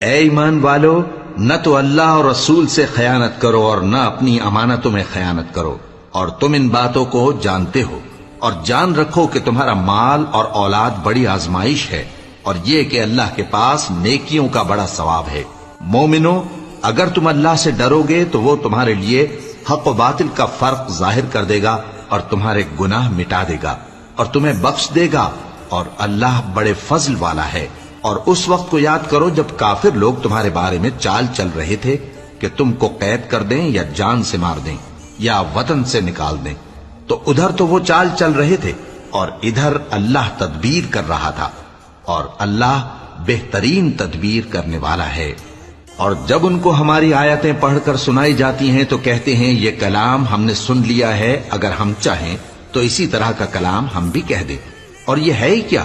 اے ایمان والو، نہ تو اللہ اور رسول سے خیانت کرو اور نہ اپنی امانتوں میں خیانت کرو، اور تم ان باتوں کو جانتے ہو، اور جان رکھو کہ تمہارا مال اور اولاد بڑی آزمائش ہے، اور یہ کہ اللہ کے پاس نیکیوں کا بڑا ثواب ہے۔ مومنو، اگر تم اللہ سے ڈرو گے تو وہ تمہارے لیے حق و باطل کا فرق ظاہر کر دے گا اور تمہارے گناہ مٹا دے گا، اور تمہیں بخش دے گا، اور اللہ بڑے فضل والا ہے۔ اور اس وقت کو یاد کرو جب کافر لوگ تمہارے بارے میں چال چل رہے تھے کہ تم کو قید کر دیں یا جان سے مار دیں یا وطن سے نکال دیں۔ تو ادھر تو وہ چال چل رہے تھے اور ادھر اللہ تدبیر کر رہا تھا اور اللہ بہترین تدبیر کرنے والا ہے۔ اور جب ان کو ہماری آیتیں پڑھ کر سنائی جاتی ہیں تو کہتے ہیں، یہ کلام ہم نے سن لیا ہے، اگر ہم چاہیں تو اسی طرح کا کلام ہم بھی کہہ دیں۔ اور یہ ہے ہی کیا؟